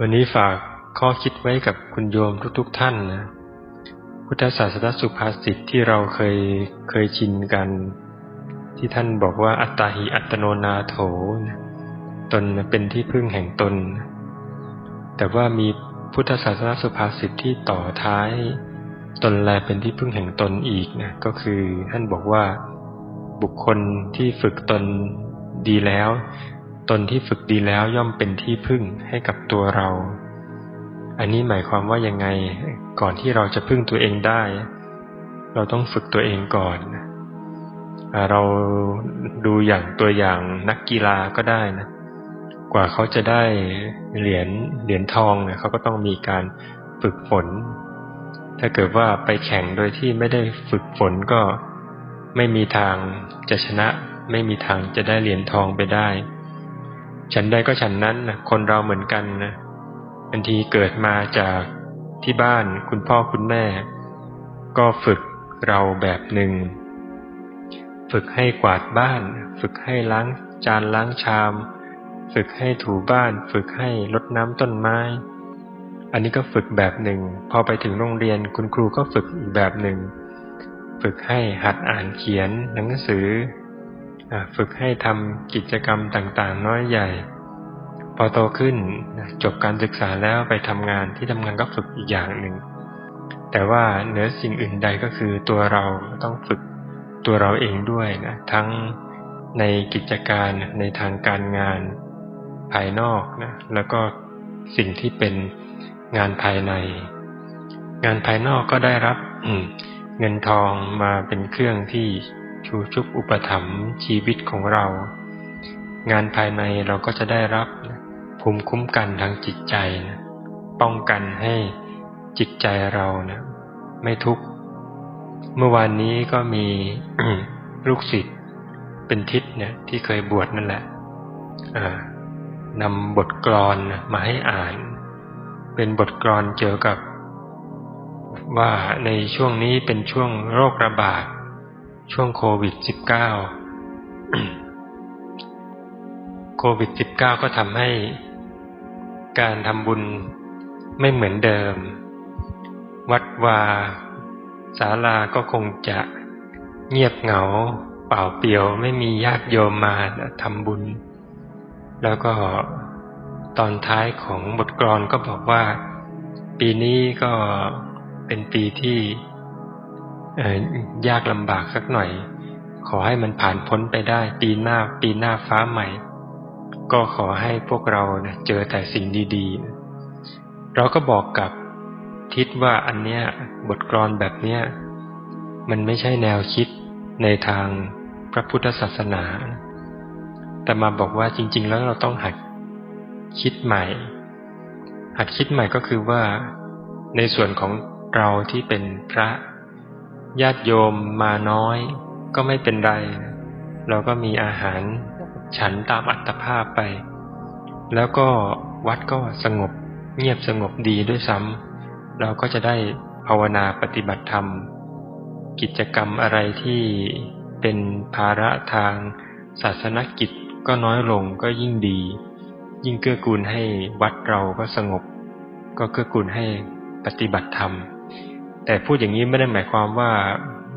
วันนี้ฝากข้อคิดไว้กับคุณโยมทุกๆทท่านนะ พุทธศาสนสุภาษิตที่เราเคยเคยชินกัน ที่ท่านบอกว่าอัตตาหิอัตโนนาโถตนเป็นที่พึ่งแห่งตน แต่ว่ามีพุทธศาสนสุภาษิตที่ต่อท้าย ตนแลเป็นที่พึ่งแห่งตนอีกนะก็คือท่านบอกว่าบุคคลที่ฝึกตนดีแล้ว ตนที่ฝึกดีแล้วย่อมเป็นที่พึ่งให้กับตัวเรา อันนี้หมายความว่ายังไง ก่อนที่เราจะพึ่งตัวเองได้ เราต้องฝึกตัวเองก่อน เราดูอย่างตัวอย่างนักกีฬาก็ได้นะ กว่าเขาจะได้เหรียญเหรียญทองเนี่ยเขาก็ต้องมีการฝึกฝน ถ้าเกิดว่าไปแข่งโดยที่ไม่ได้ฝึกฝนก็ไม่มีทางจะชนะ ไม่มีทางจะได้เหรียญทองไปได้ ฉันใดก็ฉันนั้นนะคนเราเหมือนกันนะบางทีเกิดมาจากที่บ้านคุณพ่อคุณแม่ ก็ฝึกเราแบบหนึ่ง ฝึกให้กวาดบ้าน ฝึกให้ล้างจานล้างชาม ฝึกให้ถูบ้าน ฝึกให้รดน้ำต้นไม้ อันนี้ก็ฝึกแบบหนึ่ง พอไปถึงโรงเรียนคุณครูก็ฝึกอีกแบบหนึ่ง ฝึกให้หัดอ่านเขียนหนังสือ ฝึกให้ทำกิจกรรมต่างๆ น้อยใหญ่ พอโตขึ้นจบการศึกษาแล้วไปทำงานที่ทำงานก็ฝึกอีกอย่างหนึ่ง แต่ว่าเหนือสิ่งอื่นใดก็คือตัวเราต้องฝึกตัวเราเองด้วยนะทั้งในกิจการในทางการงานภายนอกนะแล้วก็สิ่งที่เป็นงานภายใน งานภายนอกก็ได้รับเงินทองมาเป็นเครื่องที่ ชูชุบอุปถัมภ์ชีวิตของเรา งานภายในเราก็จะได้รับภูมิคุ้มกันทางจิตใจนะป้องกันให้จิตใจเรานะไม่ทุกข์ เมื่อวานนี้ก็มีลูกศิษย์เป็นทิศเนี่ยที่เคยบวชนั่นแหละนำบทกลอนมาให้อ่าน เป็นบทกลอนเกี่ยวกับว่าในช่วงนี้เป็นช่วงโรคระบาด ช่วงโควิด -19 โควิด -19 ก็ทำให้การทำบุญไม่เหมือนเดิม วัดวาศาลาก็คงจะเงียบเหงา เปล่าเปลี่ยวไม่มีญาติโยมมาทำบุญ แล้วก็ตอนท้ายของบทกลอนก็บอกว่า ปีนี้ก็เป็นปีที่ ยากลำบากสักหน่อย ขอให้มันผ่านพ้นไปได้ ปีหน้าปีหน้าฟ้าใหม่ ก็ขอให้พวกเรานะเจอแต่สิ่งดีๆ เราก็บอกกับทิศว่าอันเนี้ยบทกลอนแบบเนี้ยมันไม่ใช่แนวคิดในทางพระพุทธศาสนา แต่มาบอกว่าจริง ๆ แล้วเราต้องหัดคิดใหม่ หัดคิดใหม่ก็คือว่าในส่วนของเราที่เป็นพระ ญาติโยมมาน้อย ก็ไม่เป็นไร เราก็มีอาหารฉันตามอัตภาพไป แล้วก็วัดก็สงบเงียบสงบดีด้วยซ้ำเราก็จะได้ภาวนาปฏิบัติธรรม กิจกรรมอะไรที่เป็นภาระทางศาสนกิจก็น้อยลงก็ยิ่งดี ยิ่งเกื้อกูลให้วัดเราก็สงบ ก็เกื้อกูลให้ปฏิบัติธรรม แต่พูดอย่างนี้ไม่ได้หมายความว่า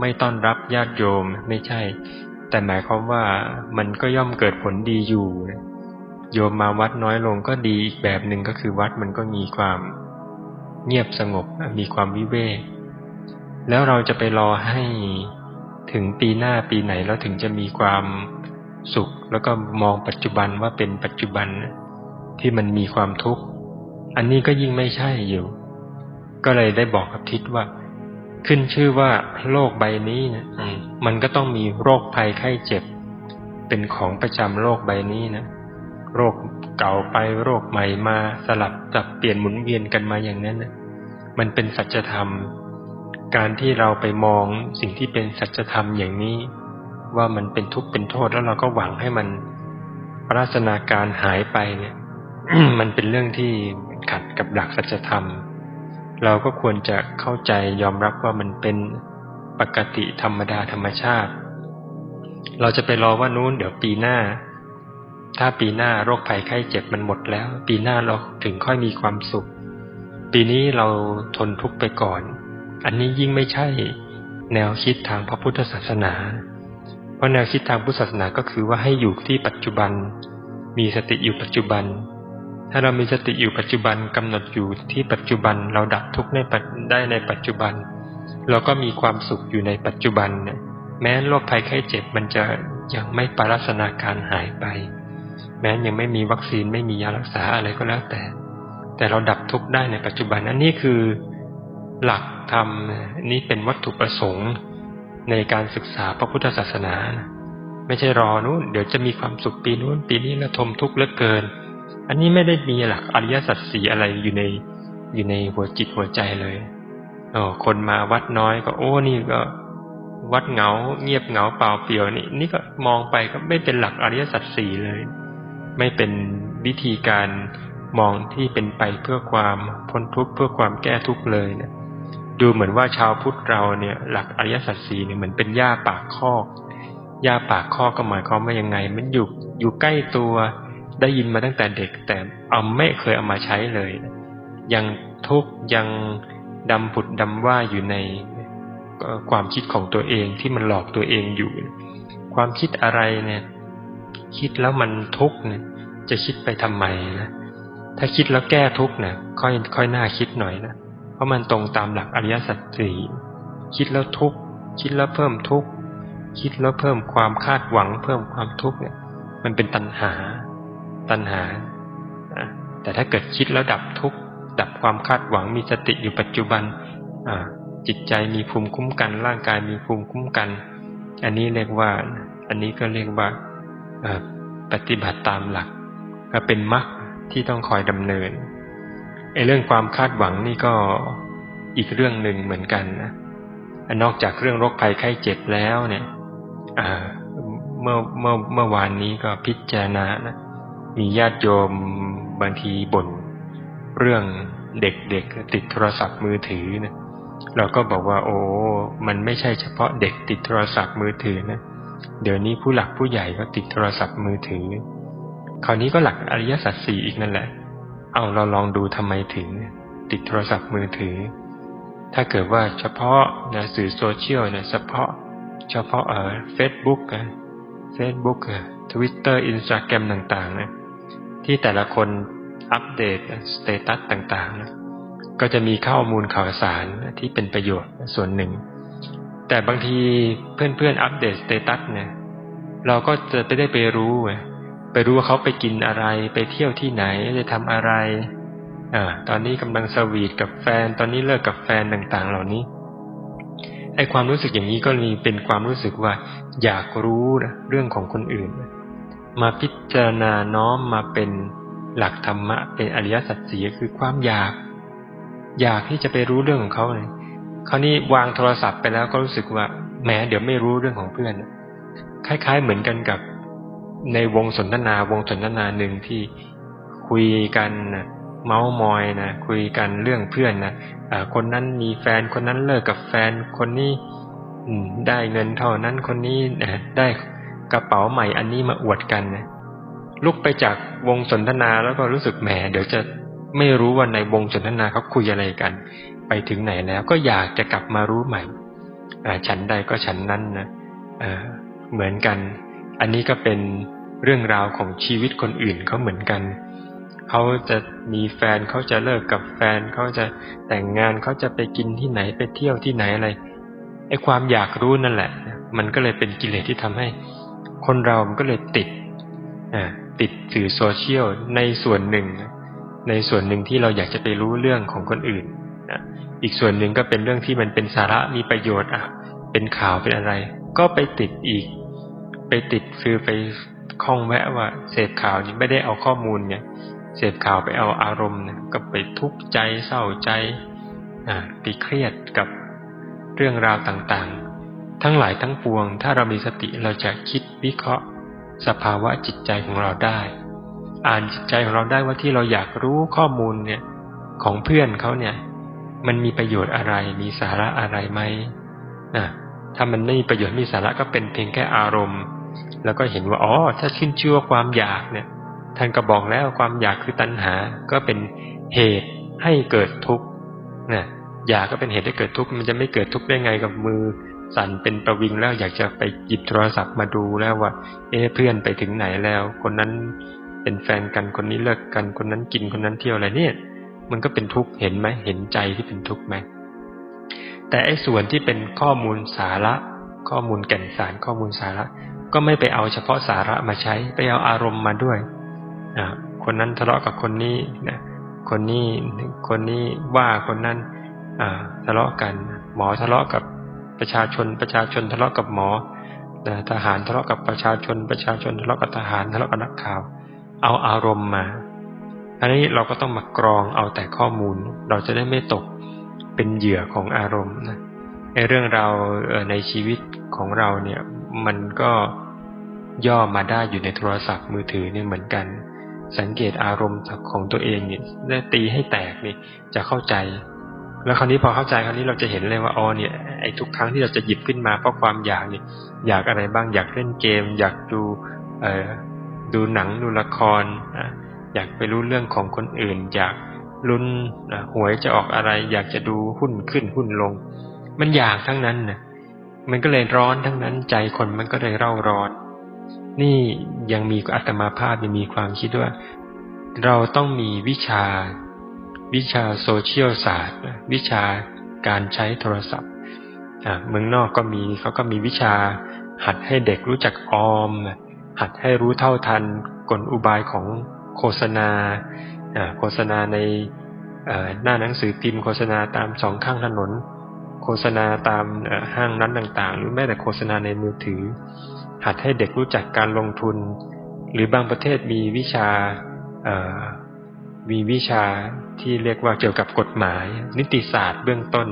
ไม่ต้อนรับญาติโยมไม่ใช่ แต่หมายความว่ามันก็ย่อมเกิดผลดีอยู่โยมมาวัดน้อยลงก็ดีอีกแบบหนึ่งก็คือวัดมันก็มีความเงียบสงบมีความวิเวกแล้วเราจะไปรอให้ถึงปีหน้าปีไหนแล้วถึงจะมีความสุข แล้วก็มองปัจจุบันว่าเป็นปัจจุบันที่มันมีความทุกข์ อันนี้ก็ยิ่งไม่ใช่อยู่ ก็เลยได้บอกกับทิศว่า ขึ้นชื่อว่าโลกใบนี้นะมันก็ต้องมีโรคภัยไข้เจ็บ เป็นของประจำโลกใบนี้นะโรคเก่าไปโรคใหม่มาสลับจับเปลี่ยนหมุนเวียนกันมาอย่างนั้นนะมันเป็นสัจธรรม การที่เราไปมองสิ่งที่เป็นสัจธรรมอย่างนี้ ว่ามันเป็นทุกข์เป็นโทษแล้วเราก็หวังให้มันปราศนาการหายไปเนี่ย มันเป็นเรื่องที่ขัดกับหลักสัจธรรม เราก็ควรจะเข้าใจยอมรับว่ามันเป็นปกติธรรมดาธรรมชาติ เราจะไปรอว่านู้นเดี๋ยวปีหน้า ถ้าปีหน้าโรคภัยไข้เจ็บมันหมดแล้ว ปีหน้าเราถึงค่อยมีความสุข ปีนี้เราทนทุกข์ไปก่อน อันนี้ยิ่งไม่ใช่แนวคิดทางพระพุทธศาสนา เพราะแนวคิดทางพุทธศาสนาก็คือว่าให้อยู่ที่ปัจจุบัน มีสติอยู่ปัจจุบัน ถ้าเรามีสติอยู่ปัจจุบันกำหนดอยู่ที่ปัจจุบันเราดับทุกข์ได้ในปัจจุบัน เราก็มีความสุขอยู่ในปัจจุบันเนี่ยแม้โรคภัยไข้เจ็บมันจะยังไม่ปรัสนาการหายไป แม้ยังไม่มีวัคซีนไม่มียารักษาอะไรก็แล้วแต่ แต่เราดับทุกข์ได้ในปัจจุบันอันนี้คือหลักธรรมนี่เป็นวัตถุประสงค์ในการศึกษาพระพุทธศาสนา ไม่ใช่รอนู้นเดี๋ยวจะมีความสุขปีนู้นปีนี้ระทมทุกข์เหลือเกิน อันนี้ไม่ได้มีหลักอริยสัจสีอะไรอยู่ในอยู่ในหัวจิตหัวใจเลยอ๋อคนมาวัดน้อยก็ โอ้นี่ก็ วัดเหงา เงียบเหงาเปล่าเปลี่ยวนี่นี่ก็มองไปก็ไม่เป็นหลักอริยสัจสี่เลย ไม่เป็นวิธีการมองที่เป็นไปเพื่อความพ้นทุกข์เพื่อความแก้ทุกข์เลยเนี่ย ดูเหมือนว่าชาวพุทธเราเนี่ย หลักอริยสัจสี่เนี่ยเหมือนเป็นหญ้าปากคอกหญ้าปากคอกก็หมายความว่ายังไง มันอยู่อยู่ใกล้ตัว ได้ยินมาตั้งแต่เด็ก แต่เอาไม่เคยเอามาใช้เลย ยังทุกยังดำผุดดำว่าอยู่ในความคิดของตัวเองที่มันหลอกตัวเองอยู่ ความคิดอะไรเนี่ย คิดแล้วมันทุกข์เนี่ย จะคิดไปทำไมนะถ้าคิดแล้วแก้ทุกข์เนี่ยค่อยค่อยน่าคิดหน่อยนะเพราะมันตรงตามหลักอริยสัจสี่คิดแล้วทุกข์คิดแล้วเพิ่มทุกข์คิดแล้วเพิ่มความคาดหวัง เพิ่มความทุกข์เนี่ย มันเป็นตัณหา ตัณหา แต่ถ้าเกิดคิดแล้วดับทุกข์ดับความคาดหวังมีสติอยู่ปัจจุบันจิตใจมีภูมิคุ้มกัน ร่างกายมีภูมิคุ้มกัน อันนี้เรียกว่า อันนี้ก็เรียกว่าปฏิบัติตามหลัก ก็เป็นมรรคที่ต้องคอยดำเนินไอ้เรื่องความคาดหวังนี่ก็อีกเรื่องหนึ่งเหมือนกันนะนอกจากเรื่องโรคภัยไข้เจ็บแล้วเนี่ยเมื่อเมื่อเมื่อวานนี้ก็พิจารณานะ มีญาติโยมบางทีบ่นเรื่องเด็กๆติดโทรศัพท์มือถือนะเราก็บอกว่าโอ้ มันไม่ใช่เฉพาะเด็กติดโทรศัพท์มือถือนะ เดี๋ยวนี้ผู้หลักผู้ใหญ่ก็ติดโทรศัพท์มือถือ คราวนี้ก็หลักอริยสัจสี่อีกนั่นแหละ เอาเราลองดูทำไมถึง ติดโทรศัพท์มือถือ ถ้าเกิดว่าเฉพาะนะสื่อโซเชียลนะเฉพาะ เฉพาะเอ่อเฟซบุ๊กนะเฟซบุ๊กทวิตเตอร์อินสตาแกรมต่างๆนะ ที่แต่ละคนอัปเดตสเตตัสต่างๆนะก็จะมีข้อมูลข่าวสารที่เป็นประโยชน์ส่วนหนึ่ง แต่บางทีเพื่อนๆอัปเดตสเตตัสเนี่ยเราก็จะไปได้ไปรู้ไปรู้ว่าเขาไปกินอะไรไปเที่ยวที่ไหนจะทำอะไรอ่าตอนนี้กำลังสวีทกับแฟน ตอนนี้เลิกกับแฟนต่างๆ เหล่านี้ไอความรู้สึกอย่างนี้ก็มีเป็นความรู้สึกว่าอยากรู้เรื่องของคนอื่น มาพิจารณาน้อมมาเป็นหลักธรรมะ เป็นอริยสัจสี่คือความอยาก อยากที่จะไปรู้เรื่องของเขาเลยคราวนี้วางโทรศัพท์ไปแล้วก็รู้สึกว่าแหมเดี๋ยวไม่รู้เรื่องของเพื่อน คล้ายๆเหมือนกันกับในวงสนทนาวงสนทนาหนึ่งที่คุยกันนะเมาส์มอยนะคุยกันเรื่องเพื่อนนะะคนนั้นมีแฟนคนนั้นเลิกกับแฟนคนนี้ได้เงินเท่านั้นคนนี้ได้ กระเป๋าใหม่อันนี้มาอวดกันนะลุกไปจากวงสนทนาแล้วก็รู้สึกแหมเดี๋ยวจะไม่รู้ว่าในวงสนทนาเขาคุยอะไรกัน ไปถึงไหนแล้วก็อยากจะกลับมารู้ใหม่ฉันใดก็ฉันนั้นนะเหมือนกัน อันนี้ก็เป็นเรื่องราวของชีวิตคนอื่นเขาเหมือนกัน เขาจะมีแฟนเขาจะเลิกกับแฟนเขาจะแต่งงานเขาจะไปกินที่ไหนไปเที่ยวที่ไหนอะไรไอ้ความอยากรู้นั่นแหละ มันก็เลยเป็นกิเลสที่ทำให้ คนเรามันก็เลยติดอ่าติดสื่อโซเชียลในส่วนหนึ่ง ในส่วนหนึ่งที่เราอยากจะไปรู้เรื่องของคนอื่นนะอีกส่วนหนึ่งก็เป็นเรื่องที่มันเป็นสาระมีประโยชน์อะ เป็นข่าวเป็นอะไร ก็ไปติดอีก ไปติดคือไปคล้องแวะว่า เสพข่าวนี้ไม่ได้เอาข้อมูลเนี่ยเสพข่าวไปเอาอารมณ์เนี่ยก็ไปทุกข์ใจเศร้าใจอ่าไปเครียดกับเรื่องราวต่างๆ ทั้งหลายทั้งปวง ถ้าเรามีสติเราจะคิดวิเคราะห์ สภาวะจิตใจของเราได้ อ่านจิตใจของเราได้ว่าที่เราอยากรู้ข้อมูลเนี่ยของเพื่อนเขาเนี่ย มันมีประโยชน์อะไร มีสาระอะไรไหมนะถ้ามันไม่มีประโยชน์มีสาระก็เป็นเพียงแค่อารมณ์ แล้วก็เห็นว่าอ๋อถ้าขึ้นชื่อว่าความอยากเนี่ยท่านก็บอกแล้วความอยากคือตัณหา ก็เป็นเหตุให้เกิดทุกข์นะอยากก็เป็นเหตุให้เกิดทุกข์มันจะไม่เกิดทุกข์ได้ไงกับมือ สั่นเป็นประวิงแล้วอยากจะไปหยิบโทรศัพท์มาดูแล้วว่า เอ๊ะเพื่อนไปถึงไหนแล้ว คนนั้นเป็นแฟนกันคนนี้เลิกกันคนนั้นกินคนนั้นเที่ยวอะไรเนี่ย มันก็เป็นทุกข์เห็นไหมเห็นใจที่เป็นทุกข์ไหมแต่ไอ้ส่วนที่เป็นข้อมูลสาระ ข้อมูลแก่นสารข้อมูลสาระ ก็ไม่ไปเอาเฉพาะสาระมาใช้ไปเอาอารมณ์มาด้วยอ่าคนนั้นทะเลาะกับคนนี้นะคนนี้คนนี้ว่าคนนั้นอ่าทะเลาะกัน หมอทะเลาะกับ ประชาชนประชาชนทะเลาะกับหมอทหารทะเลาะกับประชาชน ประชาชนทะเลาะกับทหารทะเลาะกับนักข่าว เอาอารมณ์มา อันนี้เราก็ต้องมากรองเอาแต่ข้อมูล เราจะได้ไม่ตกเป็นเหยื่อของอารมณ์นะในเรื่องเราในชีวิตของเราเนี่ยมันก็ย่อมาได้อยู่ในโทรศัพท์มือถือเนี่ยเหมือนกัน สังเกตอารมณ์ของตัวเองเนี่ยได้ตีให้แตกนี่จะเข้าใจ แล้วคราวนี้พอเข้าใจคราวนี้เราจะเห็นเลยว่าอ๋อเนี่ยไอ้ทุกครั้งที่เราจะหยิบขึ้นมาเพราะความอยากเนี่ยอยากอะไรบ้างอยากเล่นเกม อยากดูเอ่อดูหนังดูละครอยากไปรู้เรื่องของคนอื่น อยากลุ้นหวยจะออกอะไร อยากจะดูหุ้นขึ้นหุ้นลง มันอยากทั้งนั้นนะมันก็เลยร้อนทั้งนั้นใจคนมันก็เลยเร่าร้อน นี่ยังมีอัตมาภาพยังมีความคิดว่า เราต้องมีวิชา วิชาโซเชียลศาสตร์วิชาการใช้โทรศัพท์เมืองนอกก็มีเขาก็มีวิชาหัดให้เด็กรู้จักออม หัดให้รู้เท่าทันกลอุบายของโฆษณาโฆษณาในหน้าหนังสือพิมพ์โฆษณาตามสองข้างถนน โฆษณาตามห้างนั้นต่างๆ หรือแม้แต่โฆษณาในมือถือ หัดให้เด็กรู้จักการลงทุน หรือบางประเทศมีวิชา มีวิชาที่เรียกว่าเกี่ยวกับกฎหมาย นิติศาสตร์เบื้องต้น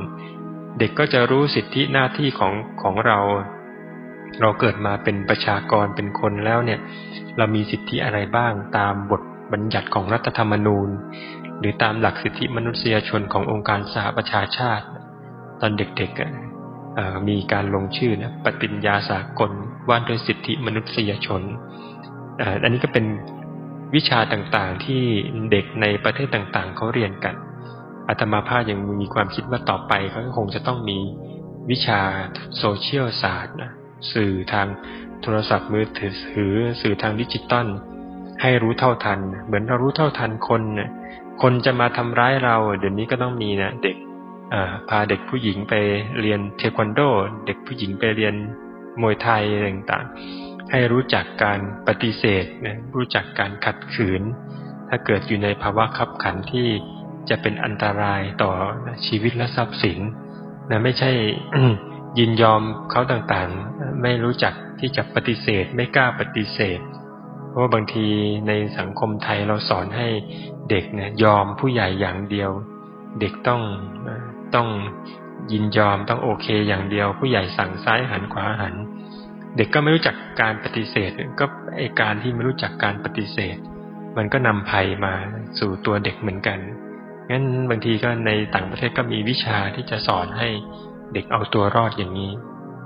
เด็กก็จะรู้สิทธิหน้าที่ของของเรา เราเกิดมาเป็นประชากรเป็นคนแล้วเนี่ย เรามีสิทธิอะไรบ้างตามบทบัญญัติของรัฐธรรมนูญ หรือตามหลักสิทธิมนุษยชนขององค์การสหประชาชาติ ตอนเด็กๆมีการลงชื่อนะปฏิญญาสากลว่าด้วยสิทธิมนุษยชนอันนี้ก็เป็น วิชาต่างๆ ที่เด็กในประเทศต่างๆเขาเรียนกันอาตมาภาพยังมีความคิดว่าต่อไปเขาคงจะต้องมีวิชาโซเชียลศาสตร์นะสื่อทางโทรศัพท์มือถือสื่อทางดิจิตอลให้รู้เท่าทัน เหมือนเรารู้เท่าทันคนคนจะมาทำร้ายเราเดี๋ยวนี้ก็ต้องมีนะเด็กพาเด็กผู้หญิงไปเรียนเทควันโด เด็กผู้หญิงไปเรียนมวยไทยต่างๆ ให้รู้จักการปฏิเสธนะรู้จักการขัดขืน ถ้าเกิดอยู่ในภาวะขับขันที่จะเป็นอันตรายต่อชีวิตและทรัพย์สินนะไม่ใช่ยินยอมเขาต่างๆ ไม่รู้จักที่จะปฏิเสธ ไม่กล้าปฏิเสธ เพราะบางทีในสังคมไทยเราสอนให้เด็กเนี่ยยอมผู้ใหญ่อย่างเดียว เด็กต้องต้องยินยอมต้องโอเคอย่างเดียว ผู้ใหญ่สั่งซ้ายหันขวาหัน เด็กก็ไม่รู้จักการปฏิเสธ ก็ไอการที่ไม่รู้จักการปฏิเสธ มันก็นำภัยมาสู่ตัวเด็กเหมือนกันงั้นบางทีก็ในต่างประเทศก็มีวิชาที่จะสอนให้เด็กเอาตัวรอดอย่างนี้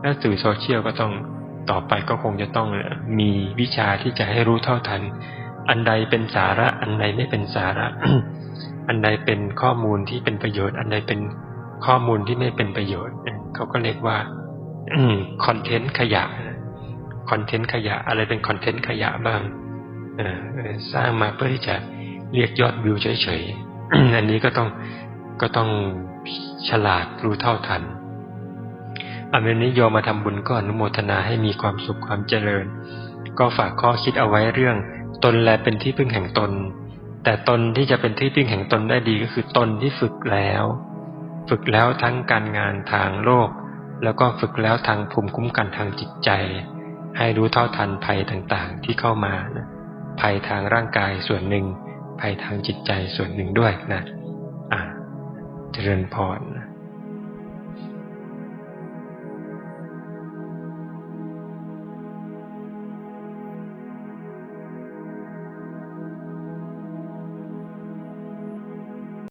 และสื่อโซเชียลก็ต้องต่อไปก็คงจะต้องมีวิชาที่จะให้รู้เท่าทัน อันใดเป็นสาระ อันใดไม่เป็นสาระ อันใดเป็นข้อมูลที่เป็นประโยชน์ อันใดเป็นข้อมูลที่ไม่เป็นประโยชน์เขาก็เรียกว่าคอนเทนต์ขยะ คอนเทนต์ขยะ อะไรเป็นคอนเทนต์ขยะบ้างสร้างมาเพื่อที่จะเรียกยอดวิวเฉยๆ อันนี้ก็ต้องก็ต้องฉลาดรู้เท่าทันอาเมนิโยมาทำบุญก็อนุโมทนาให้มีความสุขความเจริญ ก็ฝากข้อคิดเอาไว้เรื่อง ตนแลเป็นที่พึ่งแห่งตน แต่ตนที่จะเป็นที่พึ่งแห่งตนได้ดีก็คือตนที่ฝึกแล้ว ฝึกแล้วทั้งการงานทางโลก แล้วก็ฝึกแล้วทางภูมิคุ้มกันทางจิตใจ ให้รู้เท่าทันภัยต่างๆ ที่เข้ามานะภัยทางร่างกายส่วนหนึ่ง ภัยทางจิตใจส่วนหนึ่งด้วยนะอ่าเจริญพร